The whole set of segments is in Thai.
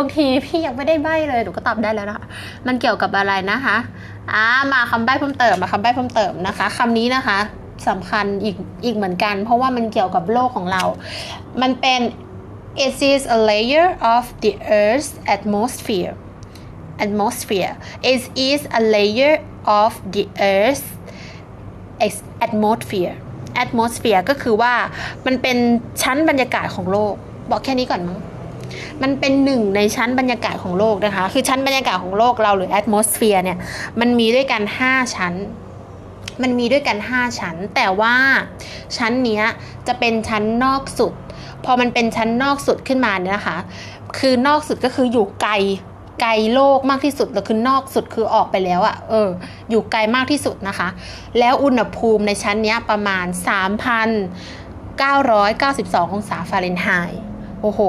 บางทีพี่ยังไม่ได้ใบเลยหนูก็ตอบได้แล้วนะคะมันเกี่ยวกับอะไรนะคะอ่ามาคำใบ้เพิ่มเติมมาคำใบ้เพิ่มเติมนะคะคำนี้นะคะสำคัญอีกอีกเหมือนกัน เพราะว่ามันเกี่ยวกับโลกของเรา มันเป็น it is a layer of the earth's atmosphere atmosphere it is a layer of the earth's atmosphere atmosphere ก็คือว่ามันเป็นชั้นบรรยากาศของโลก บอกแค่นี้ก่อนมั้ง มันเป็นหนึ่งในชั้นบรรยากาศของโลกนะคะ คือชั้นบรรยากาศของโลกเราหรือ atmosphere เนี่ย มันมีด้วยกัน 5 ชั้น มันมีด้วยกัน 5 ชั้น แต่ว่าชั้นเนี้ยจะเป็นชั้นนอกสุด พอมันเป็นชั้นนอกสุดขึ้นมาเนี่ยนะคะ คือนอกสุดก็คืออยู่ไกลไกลโลกมากที่สุดแล้วคือนอกสุดคือออกไปแล้วอะ่ะเออ อยู่ไกลมากที่สุดนะคะ แล้วอุณหภูมิในชั้นเนี้ยประมาณ 3,992 องศาฟาเรนไฮต์โอ้โห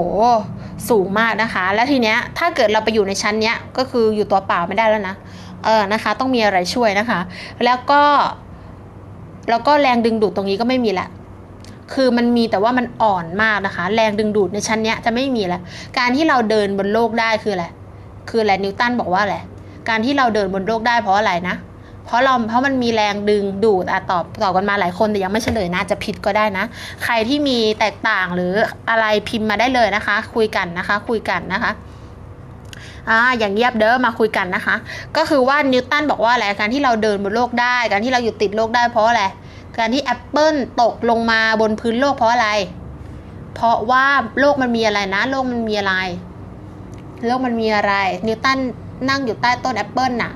สูงมากนะคะ แล้วทีเนี้ยถ้าเกิดเราไปอยู่ในชั้นเนี้ยก็คืออยู่ตัวเปล่าไม่ได้แล้วนะเออนะคะ ต้องมีอะไรช่วยนะคะ แล้วก็แล้วก็แรงดึงดูดตรงนี้ก็ไม่มีละคือมันมีแต่ว่ามันอ่อนมากนะคะ แรงดึงดูดในชั้นเนี้ยจะไม่มีแล้ว การที่เราเดินบนโลกได้คืออะไรคืออะไรนิวตันบอกว่าอะไรการที่เราเดินบนโลกได้เพราะอะไรนะเเพราะเราเพราะมันมีแรงดึงดูดอะตอบตอบกันมาหลายคนแต่ยังไม่เฉลยนะอาจจะผิดก็ได้นะ ใครที่มีแตกต่างหรืออะไรพิมพ์มาได้เลยนะคะ คุยกันนะคะ คุยกันนะคะอ่าอย่างเงียบเด้อมาคุยกันนะคะ ก็คือว่านิวตันบอกว่าอะไรการที่เราเดินบนโลกได้การที่เราอยู่ติดโลกได้เพราะอะไรการที่แอปเปิลตกลงมาบนพื้นโลกเพราะอะไร เพราะว่าโลกมันมีอะไรนะ โลกมันมีอะไร โลกมันมีอะไร นิวตันนั่งอยู่ใต้ต้นแอปเปิลน่ะ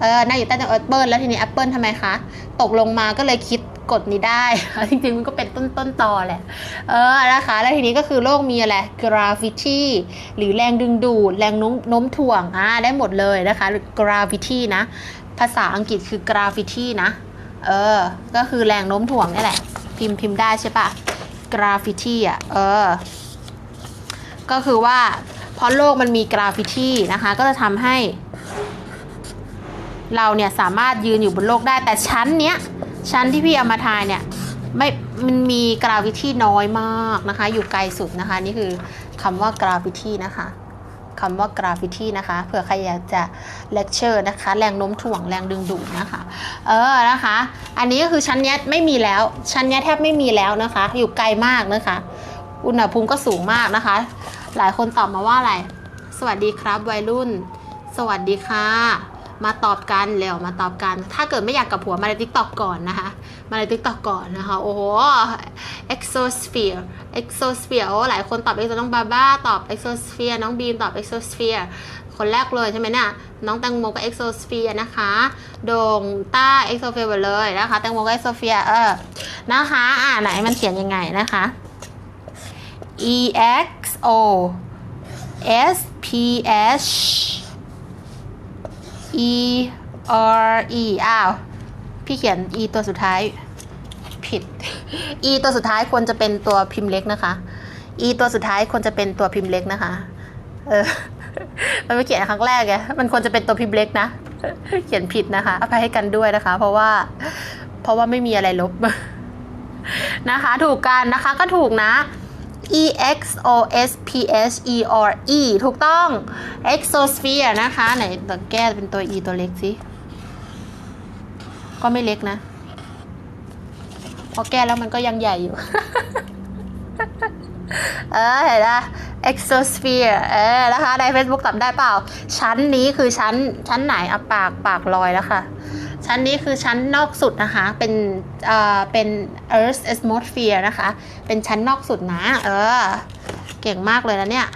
เออนั่งอยู่ใต้ต้นแอปเปิลแล้วทีนี้แอปเปิลทำไมคะ ตกลงมาก็เลยคิดกฎนี้ได้ จริงๆ มันก็เป็นต้นต้นตอแหละ เออ นะคะ แล้วทีนี้ก็คือโลกมีอะไร gravity หรือแรงดึงดูด แรงโน้มโน้มถ่วง อ่า ได้หมดเลยนะคะหรือ gravity นะ ภาษาอังกฤษคือ gravity นะ เออ ก็คือแรงโน้มถ่วงนี่แหละ พิมพ์พิมพ์ได้ใช่ปะ gravity อะ เออ ก็คือว่าเพราะโลกมันมีกราฟิตี้นะคะ ก็จะทำให้ เราเนี่ยสามารถยืนอยู่บนโลกได้แต่ชั้นเนี้ยชั้นที่พี่เอามาทายเนี่ยไม่มันมีกราฟิตี้น้อยมากนะคะ อยู่ไกลสุดนะคะ นี่คือคำว่ากราฟิตี้นะคะคำว่ากราฟิตี้นะคะเผื่อใครอยากจะเลคเชอร์นะคะ แรงโน้มถ่วงแรงดึงดูดนะคะ เออนะคะ อันนี้ก็คือชั้นเนี้ยไม่มีแล้ว ชั้นเนี้ยแทบไม่มีแล้วนะคะ อยู่ไกลมากนะคะ อุณหภูมิก็สูงมากนะคะ หลายคนตอบมาว่าอะไร สวัสดีครับวัยรุ่น สวัสดีค่ะ มาตอบกันเร็วมาตอบกัน ถ้าเกิดไม่อยากกับผัวมาในทิกตอกก่อนนะคะ มาในทิกตอกก่อนนะคะ โอ้โห exosphere exosphere โอ้หลายคนตอบ exo น้องบาบ้าตอบ exosphere น้องบีมตอบ exosphere คนแรกเลยใช่ไหมเนี่ยน้องแตงโมก็ exosphere นะคะ โด่งต้า exosphere หมดเลยนะคะ แตงโมก็ exosphere เออ นะคะ อ่าไหนมันเขียนยังไงนะคะ E X O S P H E R E อ้าว พี่เขียน E ตัวสุดท้าย ผิด E ตัวสุดท้ายควรจะเป็นตัวพิมพ์เล็กนะคะ E ตัวสุดท้ายควรจะเป็นตัวพิมพ์เล็กนะคะ เออ มันไม่เขียนครั้งแรกไงมันควรจะเป็นตัวพิมพ์เล็กนะ เขียนผิดนะคะอภัยให้กันด้วยนะคะ เพราะว่า เพราะว่าไม่มีอะไรลบนะคะ ถูกกันนะคะก็ถูกนะ E X O S P H E R E ถูกต้อง exosphere นะคะ ไหนตอแก้เป็นตัว E ตัวเล็กสิ ก็ไม่เล็กนะ พอแก้แล้วมันก็ยังใหญ่อยู่ เออเห็นปะ exosphere เออนะคะใน Facebook ตอบได้เปล่า ชั้นนี้คือชั้น ชั้นไหนอะปากปากลอยแล้วค่ะ ชั้นนี้คือชั้นนอกสุดนะคะ เป็นเอ่อเป็น Earth atmosphere นะคะ เป็นชั้นนอกสุดนะ เออ เก่งมากเลยนะเนี่ย